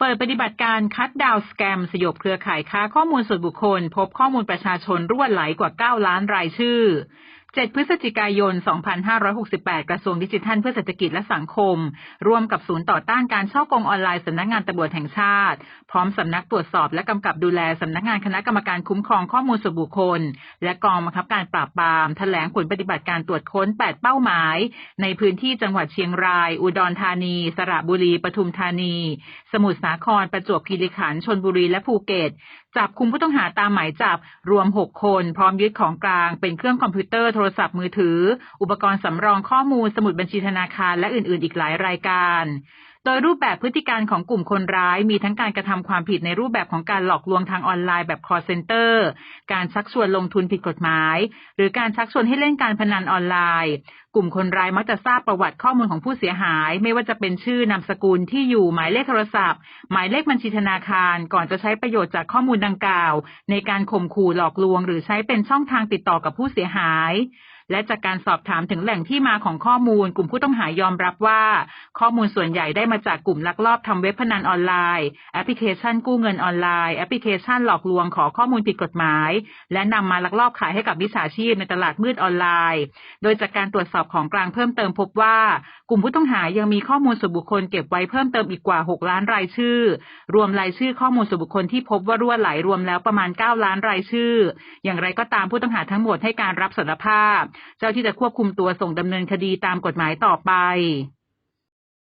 เปิดปฏิบัติการคัดดาวสแกมสยบเครือข่ายค้าข้อมูลส่วนบุคคล พบข้อมูลประชาชนรั่วไหลกว่า 9 ล้านรายชื่อ 7 พฤศจิกายน 2568 กระทรวงดิจิทัลเพื่อเศรษฐกิจและสังคม ร่วมกับศูนย์ต่อต้านการช่อกงออนไลน์สำนักงานตำรวจแห่งชาติ พร้อมสำนักตรวจสอบและกำกับดูแลสำนักงานคณะกรรมการคุ้มครองข้อมูลส่วนบุคคล และกองบังคับการปราบปรามแถลงผลปฏิบัติการตรวจค้น 8 เป้าหมาย ในพื้นที่จังหวัดเชียงราย อุดรธานี สระบุรี ปทุมธานี สมุทรสาคร ประจวบคีรีขันธ์ชนบุรีและภูเก็ต จับคุมผู้ต้องหาตามหมายจับรวม 6 คน พร้อมยึดของกลางเป็นเครื่องคอมพิวเตอร์ทรศัพท์มือถือ อุปกรณ์สำรองข้อมูลสมุดบัญชีธนาคารและอื่น ๆ อีกหลายรายการ ดยรูปแบบพฤติการของกลุ่มคนร้ายมีทั้งการกระทำความผิดในรูปแบบของการหลอกลวงทางออนไลน์แบบ call center การชักชวนลงทุนผิดกฎหมาย หรือการชักชวนให้เล่นการพนันออนไลน์ กลุ่มคนร้ายมักจะทราบประวัติข้อมูลของผู้เสียหาย ไม่ว่าจะเป็นชื่อนามสกุลที่อยู่หมายเลขโทรศัพท์ หมายเลขบัญชีธนาคาร ก่อนจะใช้ประโยชน์จากข้อมูลดังกล่าว ในการข่มขู่หลอกลวง หรือใช้เป็นช่องทางติดต่อกับผู้เสียหาย และจากการสอบถามถึงแหล่งที่มาของข้อมูล กลุ่มผู้ต้องหายอมรับว่า ข้อมูลส่วนใหญ่ได้มาจากกลุ่มลักลอบทำเว็บพนันออนไลน์ แอปพลิเคชันกู้เงินออนไลน์ แอปพลิเคชันหลอกลวงขอข้อมูลผิดกฎหมาย และนำมาลักลอบขายให้กับวิชาชีพในตลาดมืดออนไลน์ โดยจากการตรวจสอบของกลางเพิ่มเติมพบว่า กลุ่มผู้ต้องหายังมีข้อมูลส่วนบุคคลเก็บไว้เพิ่มเติมอีกกว่า 6 ล้านรายชื่อ รวมรายชื่อข้อมูลส่วนบุคคลที่พบว่ารั่วไหลรวมแล้วประมาณ 9 ล้านรายชื่อ อย่างไรก็ตามผู้ต้องหาทั้งหมดให้การรับสารภาพเจ้าที่จะควบคุมตัวส่งดำเนินคดีตามกฎหมายต่อไป